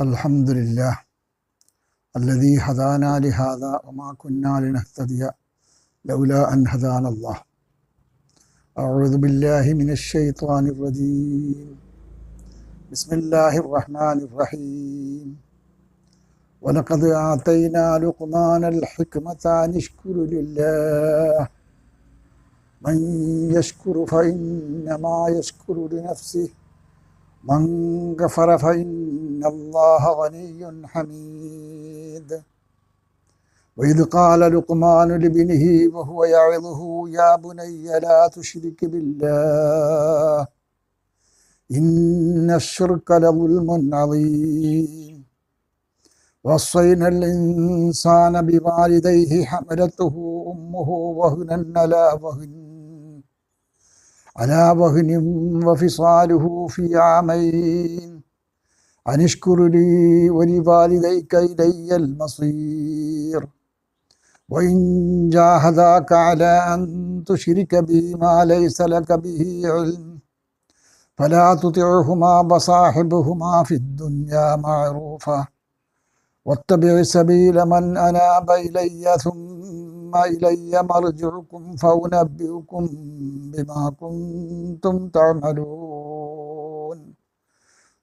الحمد لله الذي هدانا لهذا وما كنا لنهتدي لولا أن هدانا الله. أعوذ بالله من الشيطان الرجيم. بسم الله الرحمن الرحيم. ولقد آتينا لقمان الحكمة أن اشكر لله. من يشكر فإنما يشكر لنفسه. من كفر فإن الله غني حميد. وإذ قال لقمان لابنه وهو يعظه يا بني لا تشرك بالله إن الشرك لظلم عظيم. وصينا الإنسان بوالديه حملته أمه وهنا على وهن على وهن وفصاله في عامين. أن اشكر لي ولوالديك إلي المصير. وإن جاهداك على أن تشرك بي ما ليس لك به علم. فلا تطعهما وصاحبهما في الدنيا معروفا واتبع سبيل من أناب إلي ثم إلي مرجعكم فأنبئكم بما كنتم تعملون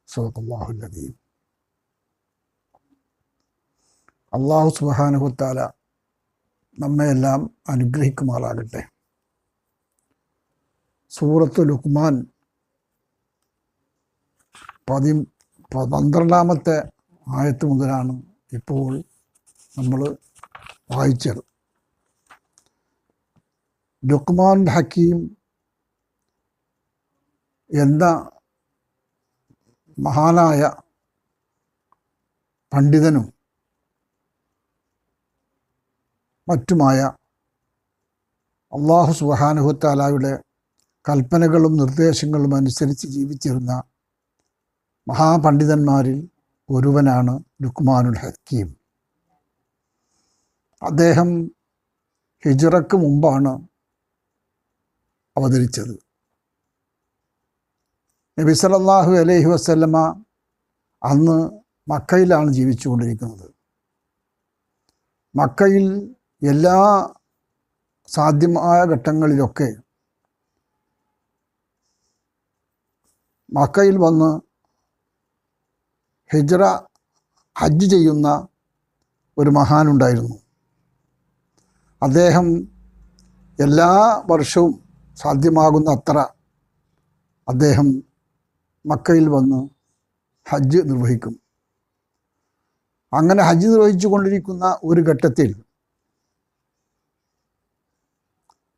صدق الله العظيم അള്ളാഹു സുബാനുഹത്താല നമ്മയെല്ലാം അനുഗ്രഹിക്കുമാറാകട്ടെ സൂറത്ത് ലുക്മാൻ പതി പന്ത്രണ്ടാമത്തെ ആയത്ത് മുതലാണ് ഇപ്പോൾ നമ്മൾ വായിച്ചത് ലുക്മാൻ ഹക്കീം എന്ന മഹാനായ പണ്ഡിതനും മറ്റുമായ അള്ളാഹു സുബാനുഹത്താലായുടെ കൽപ്പനകളും നിർദ്ദേശങ്ങളും അനുസരിച്ച് ജീവിച്ചിരുന്ന മഹാപണ്ഡിതന്മാരിൽ ഒരുവനാണ് ലുക്മാനുൽ ഹക്കീം. അദ്ദേഹം ഹിജറക്ക് മുമ്പാണ് അവതരിച്ചത്. നബി സലല്ലാഹു അലൈഹി വസല്ലമ അന്ന് മക്കയിലാണ് ജീവിച്ചുകൊണ്ടിരിക്കുന്നത്. മക്കയിൽ എല്ലാ സാധ്യമായ ഘട്ടങ്ങളിലൊക്കെ മക്കയിൽ വന്ന് ഹിജ്റ ഹജ്ജ് ചെയ്യുന്ന ഒരു മഹാനുണ്ടായിരുന്നു. അദ്ദേഹം എല്ലാ വർഷവും സാധ്യമാകുന്ന അത്ര അദ്ദേഹം മക്കയിൽ വന്ന് ഹജ്ജ് നിർവഹിക്കും. അങ്ങനെ ഹജ്ജ് നിർവഹിച്ചു കൊണ്ടിരിക്കുന്ന ഒരു ഘട്ടത്തിൽ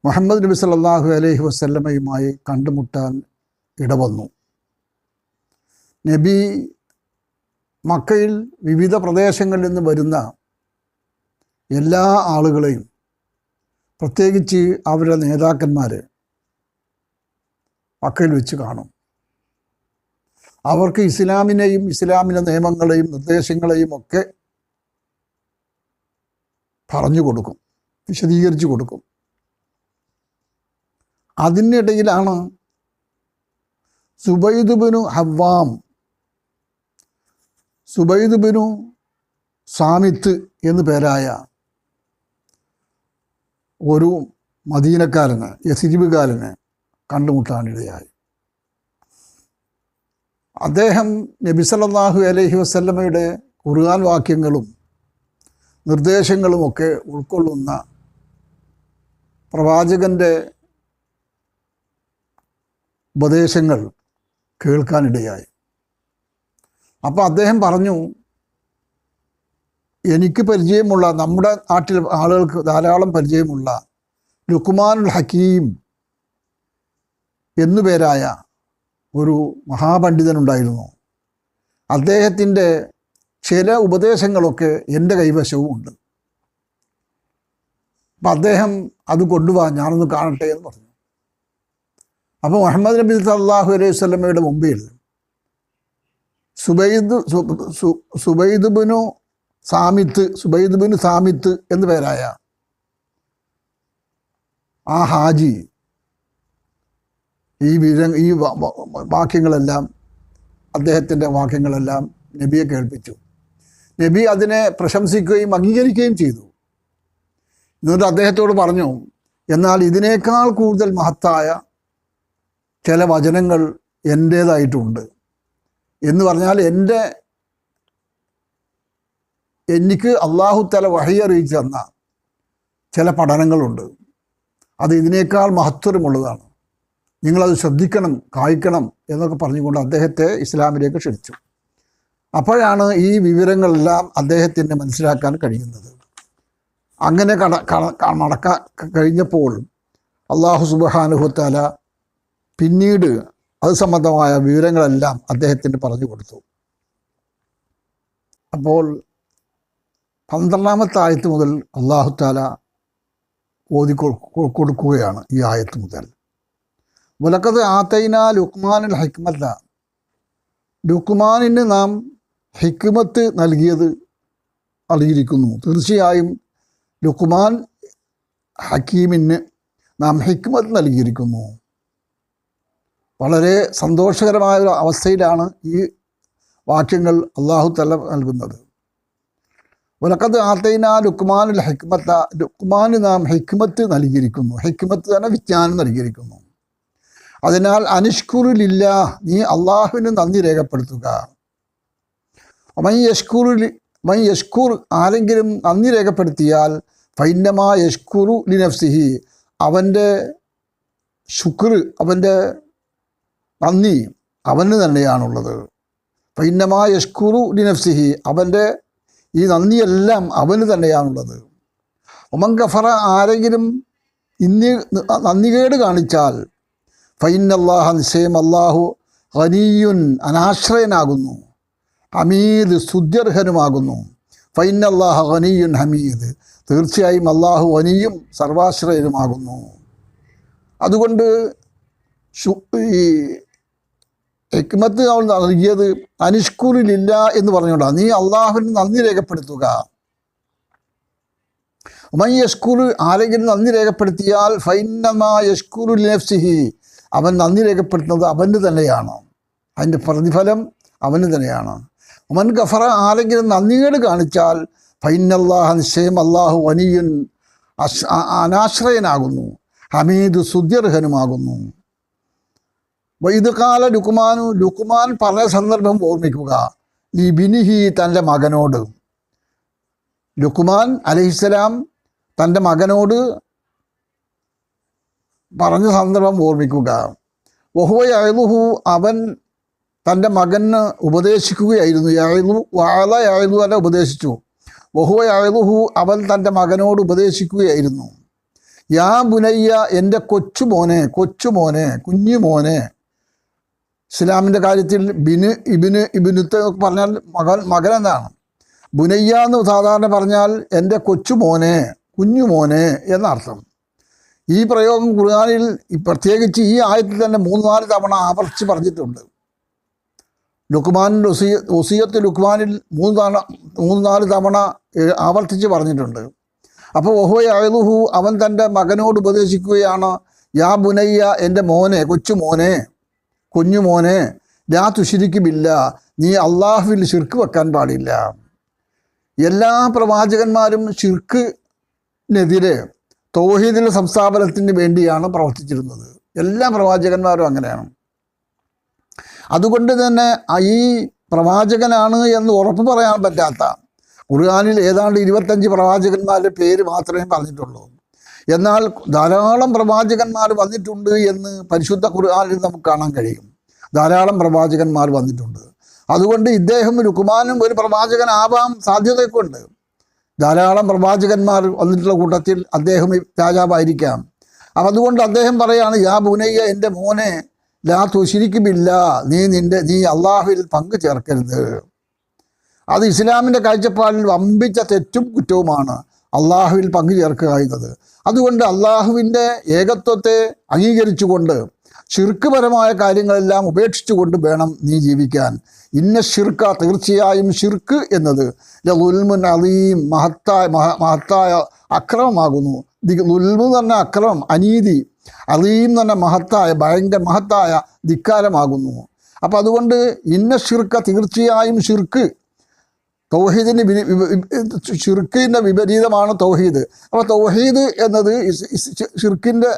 മുഹമ്മദ് നബി സല്ലാഹു അലൈഹി വസ്ല്ലമയുമായി കണ്ടുമുട്ടാൻ ഇടവന്നു. നബി മക്കയിൽ വിവിധ പ്രദേശങ്ങളിൽ നിന്ന് വരുന്ന എല്ലാ ആളുകളെയും പ്രത്യേകിച്ച് അവരുടെ നേതാക്കന്മാർ മക്കയിൽ വെച്ച് കാണും. അവർക്ക് ഇസ്ലാമിനെയും ഇസ്ലാമിന്റെ നിയമങ്ങളെയും നിർദ്ദേശങ്ങളെയും ഒക്കെ പറഞ്ഞു കൊടുക്കും വിശദീകരിച്ചു കൊടുക്കും. അതിനിടയിലാണ് സുബൈദുബിനു ഹവാം സുബൈദുബിനു സാമിത്ത് എന്നു പേരായ ഒരു മദീനക്കാരന് യസിരിബുകാരന് കണ്ടുമുട്ടാനിടയായി. അദ്ദേഹം നബി അലഹി വസല്ലമയുടെ ഖുർആൻ വാക്യങ്ങളും നിർദ്ദേശങ്ങളുമൊക്കെ ഉൾക്കൊള്ളുന്ന പ്രവാചകന്റെ ഉപദേശങ്ങൾ കേൾക്കാനിടയായി. അപ്പോൾ അദ്ദേഹം പറഞ്ഞു എനിക്ക് പരിചയമുള്ള നമ്മുടെ നാട്ടിൽ ആളുകൾക്ക് ധാരാളം പരിചയമുള്ള ലുക്കുമാനുൽ ഹക്കീം എന്നു പേരായ ഒരു മഹാപണ്ഡിതനുണ്ടായിരുന്നു. അദ്ദേഹത്തിന്റെ ചില ഉപദേശങ്ങളൊക്കെ എന്റെ കൈവശവും ഉണ്ട്. അപ്പം അദ്ദേഹം അത് കൊണ്ടുപോവാ ഞാനൊന്ന് കാണട്ടെ എന്ന് പറഞ്ഞു. അപ്പോൾ മുഹമ്മദ് നബി സല്ലാഹു അലൈഹി സ്വലമയുടെ മുമ്പിൽ സുബൈദ് സുബൈദ്ബിനു സാമിത്ത് സുബൈദ്ബിനു സാമിത്ത് എന്ന് പേരായ ആ ഹാജി ഈ വിര ഈ വാക്യങ്ങളെല്ലാം അദ്ദേഹത്തിന്റെ വാക്യങ്ങളെല്ലാം നബിയെ കേൾപ്പിച്ചു. നബി അതിനെ പ്രശംസിക്കുകയും അംഗീകരിക്കുകയും ചെയ്തു. എന്നിട്ട് അദ്ദേഹത്തോട് പറഞ്ഞു എന്നാൽ ഇതിനേക്കാൾ കൂടുതൽ മഹത്തായ ചില വചനങ്ങൾ എന്റേതായിട്ടുണ്ട്. എന്ന് പറഞ്ഞാൽ എന്റെ എനിക്ക് അള്ളാഹു തല വഴിയറിയിച്ചു തന്ന ചില പഠനങ്ങളുണ്ട്. അത് ഇതിനേക്കാൾ മഹത്വരമുള്ളതാണ് നിങ്ങളത് ശ്രദ്ധിക്കണം കായ്ക്കണം എന്നൊക്കെ പറഞ്ഞുകൊണ്ട് അദ്ദേഹത്തെ ഇസ്ലാമിലേക്ക് ക്ഷണിച്ചു. അപ്പോഴാണ് ഈ വിവരങ്ങളെല്ലാം അദ്ദേഹത്തിന് മനസ്സിലാക്കാൻ കഴിയുന്നത്. അങ്ങനെ കട നടക്കാൻ കഴിഞ്ഞപ്പോൾ അള്ളാഹു സുബാനുഹത്താല പിന്നീട് അത് സംബന്ധമായ വിവരങ്ങളെല്ലാം അദ്ദേഹത്തിന് പറഞ്ഞു കൊടുത്തു. അപ്പോൾ പന്ത്രണ്ടാമത്തെ ആയത്ത് മുതൽ അള്ളാഹു താല ഓതി കൊടുക്കുകയാണ് ഈ ആയത്ത് മുതൽ. മുലക്കത് ആത്തൈന ലുക്മാനുൽ ഹിക്മല്ല ലുക്മാനിന് നാം ഹിക്മത്ത് നൽകിയത് അറിയിരിക്കുന്നു. തീർച്ചയായും ലുക്മാൻ ഹക്കീമിന് നാം ഹിക്മത്ത് നൽകിയിരിക്കുന്നു. വളരെ സന്തോഷകരമായ ഒരു അവസ്ഥയിലാണ് ഈ വാക്യങ്ങൾ അള്ളാഹു തല നൽകുന്നത്. വലക്കത് ആത്തൈന ലുക്മാനുൽ ഹിക്മത്ത. ലുക്മാന് നാം ഹിക്മത്ത് നൽകിയിരിക്കുന്നു. ഹിക്മത്ത് തന്നെ വിജ്ഞാനം നൽകിയിരിക്കുന്നു. അതിനാൽ അനുഷ്കുറിലില്ല നീ അള്ളാഹുവിന് നന്ദി രേഖപ്പെടുത്തുക. മൈ യഷ്കുറിൽ മൈ യഷ്കൂർ ആരെങ്കിലും നന്ദി രേഖപ്പെടുത്തിയാൽ ഫൈനമാ യഷ്കുറു ലിനഫ്സിഹി അവന്റെ ശുക്ർ അവന്റെ നന്ദി അവന് തന്നെയാണുള്ളത്. ഫൈനമാ യഷ്കുറു ലിനഫ്സിഹി അവന്റെ ഈ നന്ദിയെല്ലാം അവന് തന്നെയാണുള്ളത്. ഉമൻ ഗഫറ ആരെങ്കിലും ഇന്ന് നന്ദികേട് കാണിച്ചാൽ ഫൈനല്ലാഹ നിശ്ചയം അള്ളാഹു ഹനീയുൻ അനാശ്രയനാകുന്നു. ഹമീദ് സുദ്യർഹനുമാകുന്നു ഫൈനല്ലാഹ ഹനീയുൻ ഹമീദ്. തീർച്ചയായും അള്ളാഹു ഹനിയും സർവാശ്രയനുമാകുന്നു. അതുകൊണ്ട് ഈ ഹെക്മത്ത് അവൾ നൽകിയത് അനിഷ്കൂറിലില്ല എന്ന് പറഞ്ഞുകൊണ്ടാണ്. നീ അള്ളാഹുവിന് നന്ദി രേഖപ്പെടുത്തുക. ഉമൻ യഷ്കൂർ ആരെങ്കിലും നന്ദി രേഖപ്പെടുത്തിയാൽ ഫൈനമാ യഷ്കൂറു ലിനഫ്സിഹി അവൻ നന്ദി രേഖപ്പെടുത്തുന്നത് അവന് തന്നെയാണ്. അതിന്റെ പ്രതിഫലം അവന് തന്നെയാണ്. ഉമൻ ഗഫറ ആരെങ്കിലും നന്ദികേട് കാണിച്ചാൽ ഫൈനല്ലാഹ നിശ്ചയം അള്ളാഹു വനിയൻ അനാശ്രയനാകുന്നു. ഹമീദ് സുദ്യർഹനുമാകുന്നു. വൈദ്യകാല കാല ലുക്കുമാനു ലുക്കുമാൻ പറഞ്ഞ സന്ദർഭം ഓർമ്മിക്കുക. ലിബിനിഹി തന്റെ മകനോട്. ലുക്കുമാൻ അലഹിസ്സലാം തന്റെ മകനോട് പറഞ്ഞ സന്ദർഭം ഓർമ്മിക്കുക. വഹുവ യഴുഹു അവൻ തന്റെ മകന് ഉപദേശിക്കുകയായിരുന്നു. യഴുതു വാല യഴുതു അല്ല ഉപദേശിച്ചു. വഹുവ യഴുഹു അവൻ തന്റെ മകനോട് ഉപദേശിക്കുകയായിരുന്നു. യാ ബുനയ്യ എന്റെ കൊച്ചുമോനെ കൊച്ചുമോനെ കുഞ്ഞുമോനെ. ഇസ്ലാമിന്റെ കാര്യത്തിൽ ബിന് ഇബിന് ഇബിനുത്ത് പറഞ്ഞാൽ മകൻ മകൻ എന്നാണ്. ബുനയ്യ എന്ന് സാധാരണ പറഞ്ഞാൽ എന്റെ കൊച്ചുമോനെ കുഞ്ഞുമോനെ എന്നർത്ഥം. ഈ പ്രയോഗം ഖുർആാനിൽ പ്രത്യേകിച്ച് ഈ ആയത്തിൽ തന്നെ മൂന്ന് നാല് തവണ ആവർത്തിച്ച് പറഞ്ഞിട്ടുണ്ട്. ലുക്മാനിൽ ഒസിയ ഒസിയത്ത് ലുക്മാനിൽ മൂന്ന് തവണ മൂന്ന് നാല് തവണ ആവർത്തിച്ച് പറഞ്ഞിട്ടുണ്ട്. അപ്പോൾ ഒഹോയഹു അവൻ തന്റെ മകനോട് ഉപദേശിക്കുകയാണ് യാ ബുനയ്യ എന്റെ മോനെ കൊച്ചു മോനെ കുഞ്ഞു മോനെ ലാ തുശിരിക്കുമില്ല നീ അള്ളാഹുവിൽ ശിർക്ക് വെക്കാൻ പാടില്ല. എല്ലാ പ്രവാചകന്മാരും ഷിർക്കിനെതിരെ തൗഹീദിന്റെ സംസ്ഥാപനത്തിന് വേണ്ടിയാണ് പ്രവർത്തിച്ചിരുന്നത്. എല്ലാ പ്രവാചകന്മാരും അങ്ങനെയാണ്. അതുകൊണ്ട് തന്നെ ഈ പ്രവാചകനാണ് എന്ന് ഉറപ്പ് പറയാൻ പറ്റാത്ത ഖുർആാനിൽ ഏതാണ്ട് ഇരുപത്തഞ്ച് പ്രവാചകന്മാരുടെ പേര് മാത്രമേ പറഞ്ഞിട്ടുള്ളൂ. എന്നാൽ ധാരാളം പ്രവാചകന്മാർ വന്നിട്ടുണ്ട് എന്ന് പരിശുദ്ധ ഖുർആാനിൽ നമുക്ക് കാണാൻ കഴിയും. ധാരാളം പ്രവാചകന്മാർ വന്നിട്ടുണ്ട്. അതുകൊണ്ട് ഇദ്ദേഹം രുക്കുമാനും ഒരു പ്രവാചകനാവാൻ സാധ്യതയൊക്കെ ഉണ്ട്. ധാരാളം പ്രവാചകന്മാർ വന്നിട്ടുള്ള കൂട്ടത്തിൽ അദ്ദേഹം രാജാവായിരിക്കാം. അപ്പം അതുകൊണ്ട് അദ്ദേഹം പറയാണ് യാ ബുനയ്യ എന്റെ മോനെ ലാ തുശിരിക്കുമില്ല നീ നിന്റെ നീ അള്ളാഹുവിൽ പങ്കു ചേർക്കരുത്. അത് ഇസ്ലാമിന്റെ കാഴ്ചപ്പാടിൽ വമ്പിച്ച തെറ്റും കുറ്റവുമാണ് അള്ളാഹുവിൽ പങ്കു ചേർക്കുക എന്നത്. അതുകൊണ്ട് അള്ളാഹുവിന്റെ ഏകത്വത്തെ അംഗീകരിച്ചുകൊണ്ട് ചുരുക്കുപരമായ കാര്യങ്ങളെല്ലാം ഉപേക്ഷിച്ചുകൊണ്ട് വേണം നീ ജീവിക്കാൻ. ഇന്ന ഷിർക്ക തീർച്ചയായും ഷിർക്ക് എന്നത്. ലുൽമുൻ അലീം മഹത്തായ മഹ മഹത്തായ അക്രമമാകുന്നു. ലുൽമു തന്നെ അക്രമം അനീതി അലീം തന്നെ മഹത്തായ ഭയങ്കര മഹത്തായ ധിക്കാരമാകുന്നു. അപ്പം അതുകൊണ്ട് ഇന്ന ഷിർക്ക തീർച്ചയായും ഷിർക്ക് തൗഹീദിന് ഷിർക്കിന്റെ വിപരീതമാണ് തൗഹീദ്. അപ്പോൾ തൗഹീദ് എന്നത് ഷിർക്കിന്റെ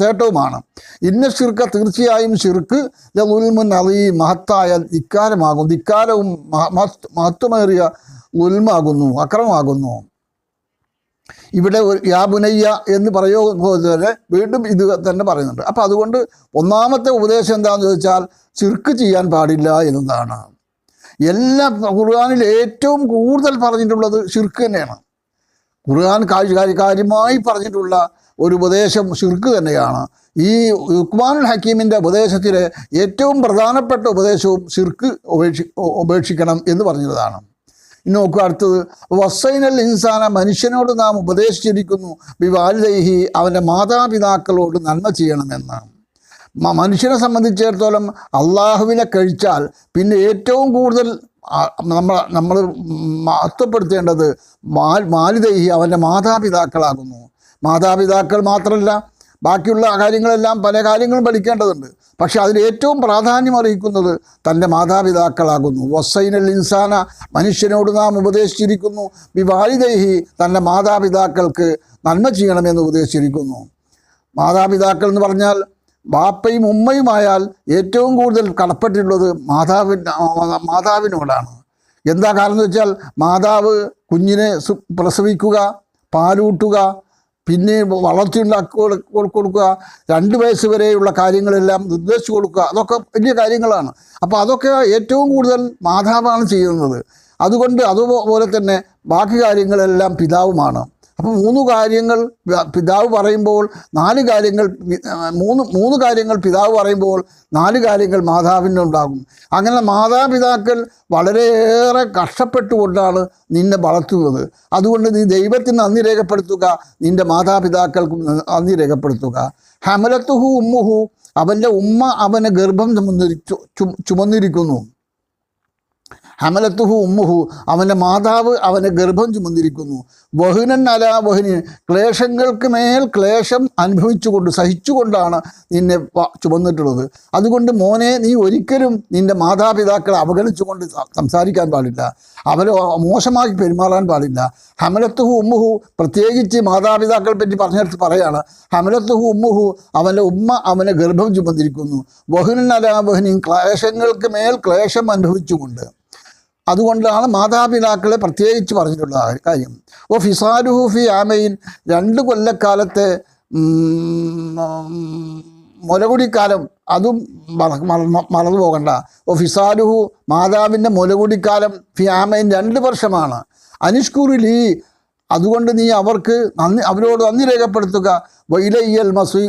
തേട്ടവുമാണ്. ഇന്ന ഷിർക്ക തീർച്ചയായും ഷിർക്ക് ലുൽമുൻ അലീ മഹത്തായ ധിക്കാരമാകും ധിക്കാരവും മഹത്വമേറിയ ഉൽമാകുന്നു അക്രമമാകുന്നു. ഇവിടെ ഒരു യാബുനയ്യ എന്ന് പറയുമ്പോൾ വീണ്ടും ഇത് തന്നെ പറയുന്നുണ്ട്. അപ്പോൾ അതുകൊണ്ട് ഒന്നാമത്തെ ഉപദേശം എന്താണെന്ന് ചോദിച്ചാൽ ചിർക്ക് ചെയ്യാൻ പാടില്ല എന്നതാണ്. എല്ലാ ഖുർആാനിൽ ഏറ്റവും കൂടുതൽ പറഞ്ഞിട്ടുള്ളത് ഷിർക്ക് തന്നെയാണ്. ഖുർആൻ കാര്യ- കാര്യ- കാര്യമായി പറഞ്ഞിട്ടുള്ള ഒരു ഉപദേശം ഷിർക്ക് തന്നെയാണ്. ഈ ഉക്മാനുൽ ഹക്കീമിന്റെ ഉപദേശത്തിലെ ഏറ്റവും പ്രധാനപ്പെട്ട ഉപദേശവും ഷിർക്ക് ഉപേക്ഷി ഉപേക്ഷിക്കണം എന്ന് പറഞ്ഞതാണ് ഇനി നോക്കുക അടുത്തത്. വസൈനൽ ഇൻസാന മനുഷ്യനോട് നാം ഉപദേശിച്ചിരിക്കുന്നു. വിവാലിദൈഹി അവന്റെ മാതാപിതാക്കളോട് നന്മ ചെയ്യണമെന്നാണ്. മനുഷ്യനെ സംബന്ധിച്ചിടത്തോളം അള്ളാഹുവിനെ കഴിച്ചാൽ പിന്നെ ഏറ്റവും കൂടുതൽ നമ്മൾ നമ്മൾ മഹത്വപ്പെടുത്തേണ്ടത് മാൽ മാലിദൈഹി അവന്റെ മാതാപിതാക്കളാകുന്നു. മാതാപിതാക്കൾ മാത്രമല്ല ബാക്കിയുള്ള കാര്യങ്ങളെല്ലാം പല കാര്യങ്ങളും പഠിക്കേണ്ടതുണ്ട്. പക്ഷേ അതിൽ ഏറ്റവും പ്രാധാന്യം അറിയിക്കുന്നത് തന്റെ മാതാപിതാക്കളാകുന്നു. വസൈനൽ ഇൻസാന മനുഷ്യനോട് നാം ഉപദേശിച്ചിരിക്കുന്നു. വിവാലിദൈഹി തന്റെ മാതാപിതാക്കൾക്ക് നന്മ ചെയ്യണമെന്ന് ഉപദേശിച്ചിരിക്കുന്നു. മാതാപിതാക്കൾ എന്ന് പറഞ്ഞാൽ ബാപ്പയും ഉമ്മയുമായാൽ ഏറ്റവും കൂടുതൽ കടപ്പെട്ടിട്ടുള്ളത് മാതാവിന് മാതാവിനോടാണ്. എന്താ കാരണം എന്ന് വെച്ചാൽ മാതാവ് കുഞ്ഞിനെ പ്രസവിക്കുക പാലൂട്ടുക പിന്നെ വളർത്തിയുണ്ടാക്കി കൊടു- കൊടു- കൊടുക്കുക രണ്ട് വയസ്സ് വരെയുള്ള കാര്യങ്ങളെല്ലാം നിർദ്ദേശിച്ചു കൊടുക്കുക അതൊക്കെ വലിയ കാര്യങ്ങളാണ്. അപ്പോൾ അതൊക്കെ ഏറ്റവും കൂടുതൽ മാതാവാണ് ചെയ്യുന്നത്. അതുകൊണ്ട് അതുപോലെ തന്നെ ബാക്കി കാര്യങ്ങളെല്ലാം പിതാവുമാണ്. അപ്പോൾ മൂന്ന് കാര്യങ്ങൾ പിതാവ് പറയുമ്പോൾ നാല് കാര്യങ്ങൾ മൂന്ന് മൂന്ന് കാര്യങ്ങൾ പിതാവ് പറയുമ്പോൾ നാല് കാര്യങ്ങൾ മാതാവിനുണ്ടാകും അങ്ങനെ മാതാപിതാക്കൾ വളരെയേറെ കഷ്ടപ്പെട്ടുകൊണ്ടാണ് നിന്നെ വളർത്തുന്നത്. അതുകൊണ്ട് നീ ദൈവത്തിന് നന്ദി രേഖപ്പെടുത്തുക നിന്റെ മാതാപിതാക്കൾക്കും നന്ദി രേഖപ്പെടുത്തുക. ഹമലത്തുഹു ഉമ്മുഹു അവന്റെ ഉമ്മ അവനെ ഗർഭം ചുമന്നിരിക്കുന്നു. ഹമലത്തുഹു ഉമ്മുഹു അവന്റെ മാതാവ് അവനെ ഗർഭം ചുമന്നിരിക്കുന്നു. വഹുനൻ അല വഹുനി. ക്ലേശങ്ങൾക്ക് മേൽ ക്ലേശം അനുഭവിച്ചുകൊണ്ട് സഹിച്ചുകൊണ്ടാണ് നിന്നെ ചുമന്നിട്ടുള്ളത്. അതുകൊണ്ട് മോനെ നീ ഒരിക്കലും നിന്റെ മാതാപിതാക്കളെ അവഗണിച്ചുകൊണ്ട് സംസാരിക്കാൻ പാടില്ല. അവരെ മോശമായി പെരുമാറാൻ പാടില്ല. ഹമലത്തുഹു ഉമ്മുഹു പ്രത്യേകിച്ച് മാതാപിതാക്കളെ പറ്റി പറഞ്ഞെടുത്ത് പറയാണ്. ഹമലത്തുഹു ഉമ്മുഹു അവന്റെ ഉമ്മ അവനെ ഗർഭം ചുമന്നിരിക്കുന്നു. വഹുനൻ അല വഹുനി ക്ലേശങ്ങൾക്ക് മേൽ ക്ലേശം അനുഭവിച്ചുകൊണ്ട്. അതുകൊണ്ടാണ് മാതാപിതാക്കളെ പ്രത്യേകിച്ച് പറഞ്ഞിട്ടുള്ള കാര്യം. ഓ ഫിസാലുഹു ഫി ആമയിൻ രണ്ട് കൊല്ലക്കാലത്തെ മുലകുടിക്കാലം അതും മറ- മറ- മറന്നു പോകണ്ട. ഓ ഫിസാലുഹു മാതാവിന്റെ മുലകുടിക്കാലം ഫി ആമയിൻ രണ്ട് വർഷമാണ്. അനിഷ്കുറിലി അതുകൊണ്ട് നീ അവർക്ക് നന്ദി അവരോട് നന്ദി രേഖപ്പെടുത്തുക. വൈലയ്യൽ മസീ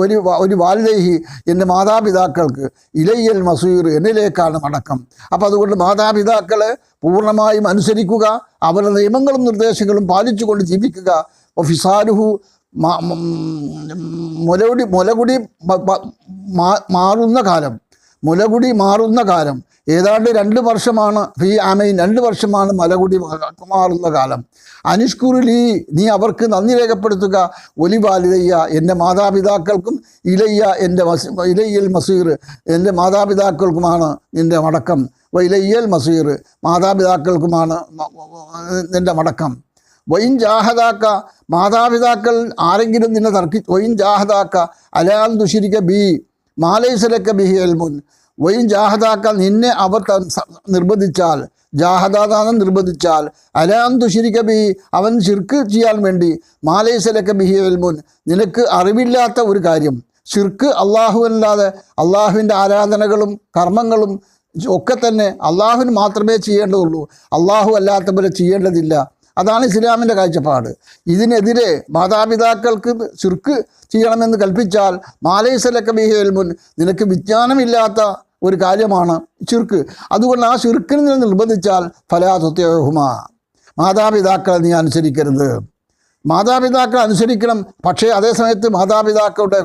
ഒരു ഒരു വാലിദൈഹി എന്റെ മാതാപിതാക്കൾക്ക് ഇലയ്യൽ മസീർ എന്നിലേക്കാണ് മടക്കം. അപ്പം അതുകൊണ്ട് മാതാപിതാക്കളെ പൂർണമായും അനുസരിക്കുക അവരുടെ നിയമങ്ങളും നിർദ്ദേശങ്ങളും പാലിച്ചുകൊണ്ട് ജീവിക്കുക. ഫിസാലുഹു മുലകുടി മുലകുടി മാറുന്ന കാലം. മുലകുടി മാറുന്ന കാലം. ഏതാണ്ട് രണ്ട് വർഷമാണ് ഫീ ആമയിൻ രണ്ട് വർഷമാണ് മലകുടി മാറുന്ന കാലം. അനുഷ്കുറിലി നീ അവർക്ക് നന്ദി രേഖപ്പെടുത്തുക. ഒലിവാലിതയ്യ എന്റെ മാതാപിതാക്കൾക്കും ഇലയ്യ എന്റെ മസ് ഇലയ്യൽ മസീർ എന്റെ മാതാപിതാക്കൾക്കുമാണ് നിന്റെ മടക്കം. വൈലയ്യൽ മസീർ മാതാപിതാക്കൾക്കുമാണ് നിന്റെ മടക്കം. വൈൻ ജാഹദാക്ക മാതാപിതാക്കൾ ആരെങ്കിലും നിന്നെ തർക്കി വൈൻ ജാഹദാക്ക അലാൽ ദുഷിരിക്ക ബി മാലൈസലക്ക ബിഹി എൽമുൻ വൈൻ ജാഹദാക്ക നിന്നെ അവർ നിർബന്ധിച്ചാൽ ജാഹദാദാനം നിർബന്ധിച്ചാൽ അലാം ദുഷിരിക്ക ബി അവൻ ശിർക്ക് ചെയ്യാൻ വേണ്ടി മാലൈസലക്ക ബിഹി എൽമുൻ നിനക്ക് അറിവില്ലാത്ത ഒരു കാര്യം ഷിർക്ക് അള്ളാഹു അല്ലാതെ അള്ളാഹുവിന്റെ ആരാധനകളും കർമ്മങ്ങളും ഒക്കെ തന്നെ അള്ളാഹുവിന് മാത്രമേ ചെയ്യേണ്ടതുള്ളൂ. അള്ളാഹു അല്ലാത്തവരെ ചെയ്യേണ്ടതില്ല. അതാണ് ഇസ്ലാമിന്റെ കാഴ്ചപ്പാട്. ഇതിനെതിരെ മാതാപിതാക്കൾക്ക് ചുർക്ക് ചെയ്യണമെന്ന് കൽപ്പിച്ചാൽ മാലൈസലക്ക ബിഹേൽമുൻ നിനക്ക് വിജ്ഞാനമില്ലാത്ത ഒരു കാര്യമാണ് ചുർക്ക് അതുകൊണ്ട് ആ ചുരുക്കിന് നീ നിർബന്ധിച്ചാൽ ഫലാതത്യോഹുമ മാതാപിതാക്കളെ നീ അനുസരിക്കരുത്. മാതാപിതാക്കളെ അനുസരിക്കണം. പക്ഷേ അതേ സമയത്ത് മാതാപിതാക്കളുടെ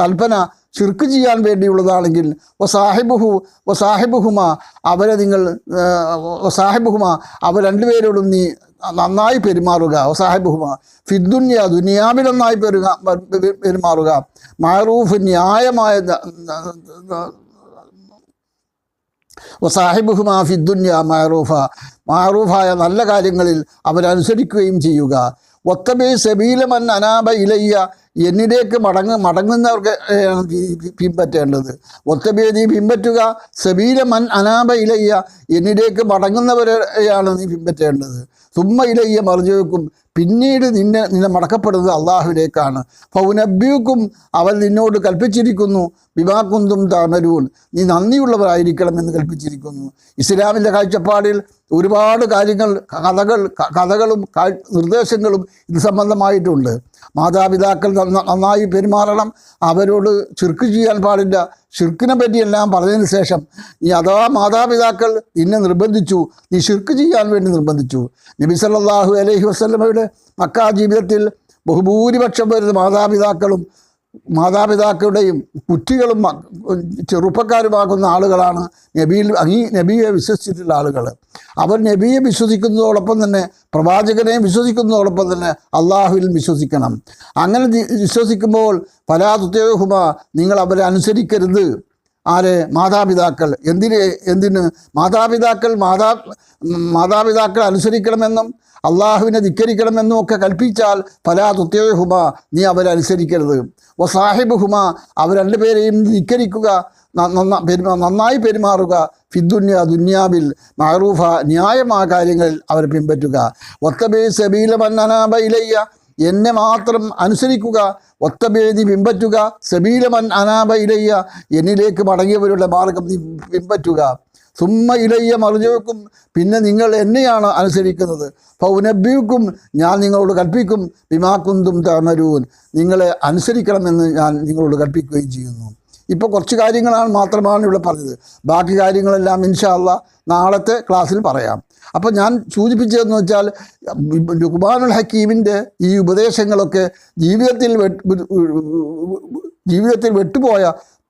കൽപ്പന ചുർക്ക് ചെയ്യാൻ വേണ്ടിയുള്ളതാണെങ്കിൽ വസാഹിബുഹു സാഹിബുഹു ഒ സാഹിബുഹുമ അവരെ നിങ്ങൾ വസാഹിബുഹുമ അവർ രണ്ടുപേരോടും നീ നന്നായി പെരുമാറുക. സാഹിബുഹുമ ഫിദ്ദുന്യ ദുനിയാവിൽ നന്നായി പെരുക പെരുമാറുക. മാറൂഫ് ന്യായമായ വസാഹിബുഹുമാ ഫിദ്ദുന്യ മാറൂഫ. മാറൂഫായ നല്ല കാര്യങ്ങളിൽ അവരനുസരിക്കുകയും ചെയ്യുക. ഒത്തബേ സബീലമൻ അനാബ ഇലയ്യ. എന്നിലേക്ക് മടങ്ങ് മടങ്ങുന്നവർക്ക് പിൻപറ്റേണ്ടത്. ഒത്തബേ നീ പിൻപറ്റുക. സബീലമൻ അനാബ ഇലയ്യ. എന്നിലേക്ക് മടങ്ങുന്നവരെയാണ് നീ പിൻപറ്റേണ്ടത്. സുമ്മ ഇലയ്യ മറിഞ്ഞുവെക്കും. പിന്നീട് നിന്നെ നിന്നെ മടക്കപ്പെടുന്നത് അള്ളാഹുവിലേക്കാണ്. ഫൗനബ്യൂക്കും അവൻ നിന്നോട് കൽപ്പിച്ചിരിക്കുന്നു. വിവാക്കുന്തും താമരൂൺ നീ നന്ദിയുള്ളവരായിരിക്കണമെന്ന് കൽപ്പിച്ചിരിക്കുന്നു. ഇസ്ലാമിന്റെ കാഴ്ചപ്പാടിൽ ഒരുപാട് കാര്യങ്ങൾ കഥകൾ കഥകളും നിർദ്ദേശങ്ങളും ഇത് സംബന്ധമായിട്ടുണ്ട്. മാതാപിതാക്കൾ നന്നായി പെരുമാറണം. അവരോട് ചുരുക്ക് ചെയ്യാൻ പാടില്ല. ഷിർക്കിനെ പറ്റിയെല്ലാം പറഞ്ഞതിന് ശേഷം ഈ അഥവാ മാതാപിതാക്കൾ നിന്നെ നിർബന്ധിച്ചു. നീ ഷിർക്ക് ചെയ്യാൻ വേണ്ടി നിർബന്ധിച്ചു. നബി സല്ലല്ലാഹു അലൈഹി വസല്ലമയുടെ മക്കാ ജീവിതത്തിൽ ബഹുഭൂരിപക്ഷം വരുന്ന മാതാപിതാക്കളും മാതാപിതാക്കളുടെയും കുട്ടികളും ചെറുപ്പക്കാരുമാകുന്ന ആളുകളാണ് നബിയിൽ ഈ നബിയെ വിശ്വസിച്ചിട്ടുള്ള ആളുകൾ. അവർ നബിയെ വിശ്വസിക്കുന്നതോടൊപ്പം തന്നെ പ്രവാചകനെയും വിശ്വസിക്കുന്നതോടൊപ്പം തന്നെ അള്ളാഹുവിൽ വിശ്വസിക്കണം. അങ്ങനെ വിശ്വസിക്കുമ്പോൾ പരാതുത്തേഹുമ നിങ്ങൾ അവരെ അനുസരിക്കരുത്. ആരെ? മാതാപിതാക്കൾ. എന്തിന്? എന്തിന്? മാതാപിതാക്കൾ മാതാ മാതാപിതാക്കൾ അനുസരിക്കണമെന്നും അള്ളാഹുവിനെ ധിക്കരിക്കണമെന്നും ഒക്കെ കൽപ്പിച്ചാൽ ഫലാ തുത്യഹുമ നീ അവരനുസരിക്കരുത് ഓ സാഹിബുഹുമ അവർ രണ്ടുപേരെയും ധിക്കരിക്കുക പെരുമാ നന്നായി പെരുമാറുക. ഫിദ്ദുന്യ ദുന്യാബിൽ മഹറൂഫ ന്യായമായ കാര്യങ്ങളിൽ അവർ പിൻപറ്റുക. ഒത്തബേ സബീലമന്നനാബ ഇലയ്യ എന്നെ മാത്രം അനുസരിക്കുക. ഒത്തബേതി പിൻപറ്റുക. സബീലമൻ അനാബ ഇലയ്യ എന്നിലേക്ക് മടങ്ങിയവരുടെ മാർഗം നീ പിൻപറ്റുക. സുമ്മ ഇലയ്യ മറിഞ്ഞവക്കും പിന്നെ നിങ്ങൾ എന്നെയാണ് അനുസരിക്കുന്നത്. പൗനബ്യൂക്കും ഞാൻ നിങ്ങളോട് കൽപ്പിക്കും. വിമാക്കുന്തും തമരൂൻ നിങ്ങളെ അനുസരിക്കണമെന്ന് ഞാൻ നിങ്ങളോട് കൽപ്പിക്കുകയും ചെയ്യുന്നു. ഇപ്പോൾ കുറച്ച് കാര്യങ്ങളാണ് മാത്രമാണ് ഇവിടെ പറഞ്ഞത്. ബാക്കി കാര്യങ്ങളെല്ലാം ഇൻഷാല്ല നാളത്തെ ക്ലാസ്സിൽ പറയാം. അപ്പോൾ ഞാൻ സൂചിപ്പിച്ചതെന്ന് വെച്ചാൽ ലുക്മാനുൽ ഹക്കീമിന്റെ ഈ ഉപദേശങ്ങളൊക്കെ ജീവിതത്തിൽ ജീവിതത്തിൽ വെട്ടുപോയ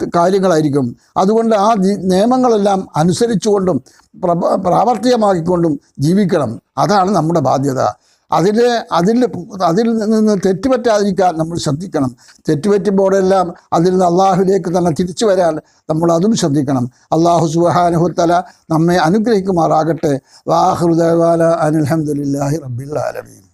കാര്യങ്ങളായിരിക്കും. അതുകൊണ്ട് ആ നിയമങ്ങളെല്ലാം അനുസരിച്ചുകൊണ്ടും പ്രാവർത്തികമാക്കിക്കൊണ്ടും ജീവിക്കണം. അതാണ് നമ്മുടെ ബാധ്യത. അതിൽ അതിൽ അതിൽ നിന്ന് തെറ്റുപറ്റാതിരിക്കാൻ നമ്മൾ ശ്രദ്ധിക്കണം. തെറ്റുപറ്റുമ്പോഴെല്ലാം അതിൽ നിന്ന് അള്ളാഹുലേക്ക് തന്നെ തിരിച്ചു വരാൻ നമ്മൾ അതും ശ്രദ്ധിക്കണം. അള്ളാഹു സുബാനുഹുത്തല നമ്മെ അനുഗ്രഹിക്കുമാറാകട്ടെ. വാഹൃദാല അനിൽഹമുല്ലാഹി റബ്ബിൽ ആലമീൻ.